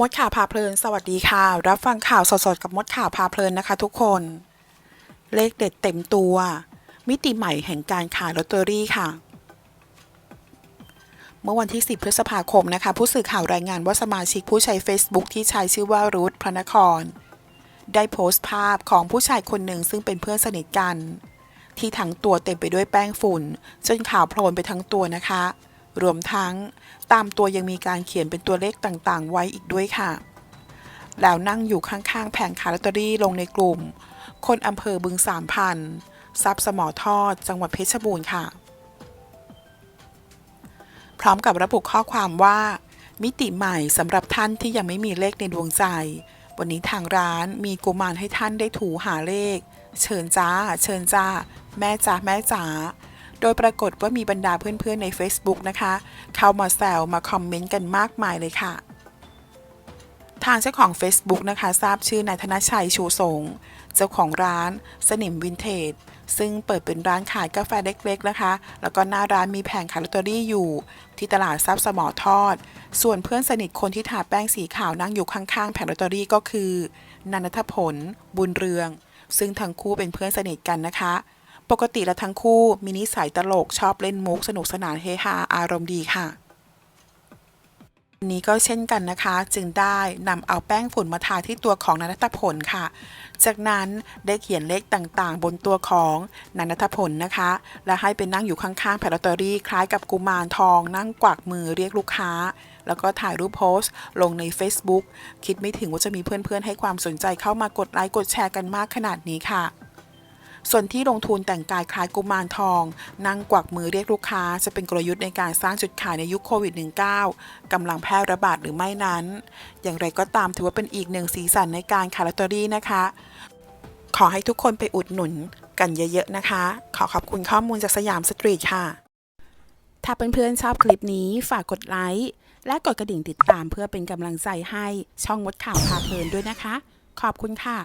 มดข่าวพาเพลิน สวัสดีค่ะ รับฟังข่าวสดๆกับมดข่าวพาเพลินนะคะทุกคน เลขเด็ดเต็มตัว มิติใหม่แห่งการขายลอตเตอรี่ค่ะ เมื่อวันที่ 10 พฤษภาคมนะคะ ผู้สื่อข่าวรายงานว่าสมาชิกผู้ใช้ Facebook ที่ใช้ชื่อว่ารุธพระนคร ได้โพสต์ภาพของผู้ชายคนหนึ่งซึ่งเป็นเพื่อนสนิทกัน ที่ทั้งตัวเต็มไปด้วยแป้งฝุ่น จนขาวโพลนไปทั้งตัวนะคะ รวมทั้งตามตัวยังมีการเขียนเป็นตัวเลขต่างๆ ไว้อีกด้วยค่ะ แล้วนั่งอยู่ข้างๆ แผงขายลอตเตอรี่ลงในกลุ่ม คนอำเภอบึงสามพันทรัพย์สมอทอด จังหวัดเพชรบูรณ์ค่ะ พร้อมกับระบุข้อความว่า มิติใหม่สำหรับท่านที่ยังไม่มีเลขในดวงใจ วันนี้ทางร้านมีกุมารให้ท่านได้ถูหาเลข เชิญจ้า เชิญจ้า แม่จ้าแม่จ๋า โดยปรากฏว่ามีบรรดาเพื่อนๆใน Facebook นะคะ เข้ามาแซวมาคอมเมนต์กันมากมายเลยค่ะ ทางเจ้าของ Facebook นะคะ ทราบชื่อนายธนชัยชูสงเจ้าของร้าน สนิมวินเทจซึ่งเปิดเป็นร้านขายกาแฟเล็กๆนะคะ แล้วก็หน้าร้านมีแผงขายลอตเตอรี่อยู่ ที่ตลาดทรัพย์สมอทอด ส่วนเพื่อนสนิทคนที่ทาแป้งสีขาวนั่งอยู่ข้างๆ แผงลอตเตอรี่ก็คือ นันทผล บุญเรือง ซึ่งทั้งคู่เป็นเพื่อนสนิทกันนะคะ ปกติแล้วทั้งคู่มีนิสัยตลกชอบเล่นมุกสนุกสนานเฮฮาอารมณ์ดีค่ะวันนี้ก็เช่นกันนะคะ จึงได้นำเอาแป้งฝุ่นมาทาที่ตัวของนันทผลค่ะ จากนั้นได้เขียนเลขต่างๆ บนตัวของนันทผลนะคะ และให้เป็นนั่งอยู่ข้างๆแผงลอตเตอรี่คล้ายกับกุมารทอง นั่งกวักมือเรียกลูกค้า แล้วก็ถ่ายรูปโพสต์ ลงใน Facebook คิดไม่ถึงว่าจะมีเพื่อนๆ ให้ความสนใจเข้ามากดไลค์กดแชร์กันมากขนาดนี้ค่ะ ส่วนที่ลงทุนแต่งกายคล้ายกุมารทอง นั่งกวักมือเรียกลูกค้า จะเป็นกลยุทธ์ในการสร้างจุดขายในยุคโควิด -19 กำลังแพร่ระบาดหรือไม่นั้น อย่างไรก็ตามถือว่าเป็นอีกหนึ่งสีสันในการขายลอตเตอรี่นะคะ ขอให้ทุกคนไปอุดหนุนกันเยอะๆนะคะ ขอขอบคุณข้อมูลจากสยามสตรีทค่ะ ถ้าเพื่อนๆชอบคลิปนี้ฝากกดไลค์และกดกระดิ่งติดตามเพื่อเป็นกำลังใจให้ช่องมดข่าวพาเพลินด้วยนะคะ ขอบคุณค่ะ